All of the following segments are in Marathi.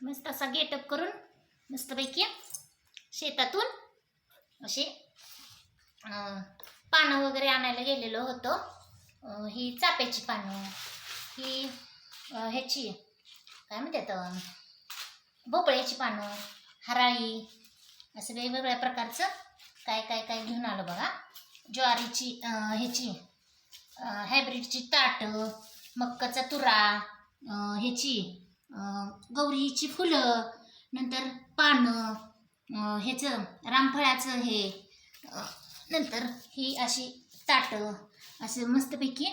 मस्त असा गेटअप करून मस्तपैकी शेतातून असे पानं वगैरे आणायला गेलेलो होतो. ही चाप्याची पानं ही ह्याची काय म्हणतात भोपळ्याची पानं हराळी असं वेगवेगळ्या प्रकारचं काय काय काय घेऊन आलो बघा. ज्वारीची ह्याची हायब्रिडची ताटं मक्काचा तुरा ह्याची गौरीची फुलं नंतर पानं ह्याचं रामफळाचं हे नंतर ही अशी ताटं असं मस्तपैकी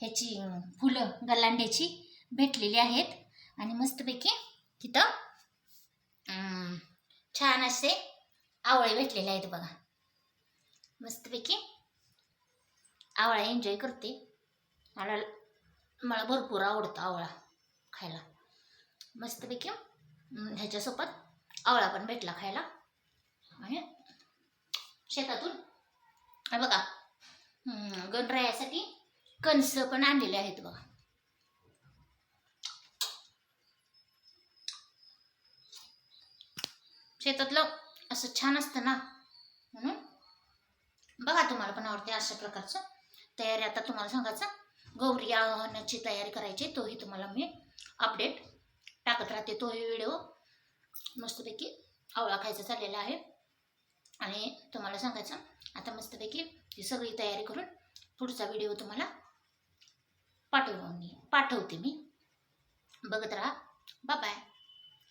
ह्याची फुलं गलांड्याची भेटलेली आहेत. आणि मस्तपैकी तिथं छान असे आवळे भेटलेले आहेत बघा. मस्तपैकी आवळा एन्जॉय करते. मला मला भरपूर आवडतं आवळा खायला. मस्तपैकी ह्याच्यासोबत आवळा पण भेटला खायला. आणि शेतातून बघा गणरायासाठी कणस पण आणलेले आहेत बघा. शेतातलं असं छान असतं ना म्हणून बघा तुम्हाला पण आवडते अशा प्रकारचं. तयारी आता तुम्हाला सांगायचं गौरी आवाहनाची तयारी करायची तोही तुम्हाला मी अपडेट टाकत राहते तोही व्हिडिओ मस्तपैकी आवळा खायचा चाललेला आहे. आणि तुम्हाला सांगायचं आता मस्तपैकी ती सगळी तयारी करून पुढचा व्हिडिओ तुम्हाला पाठवून पाठवते मी. बघत राहा. Bye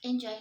enjoy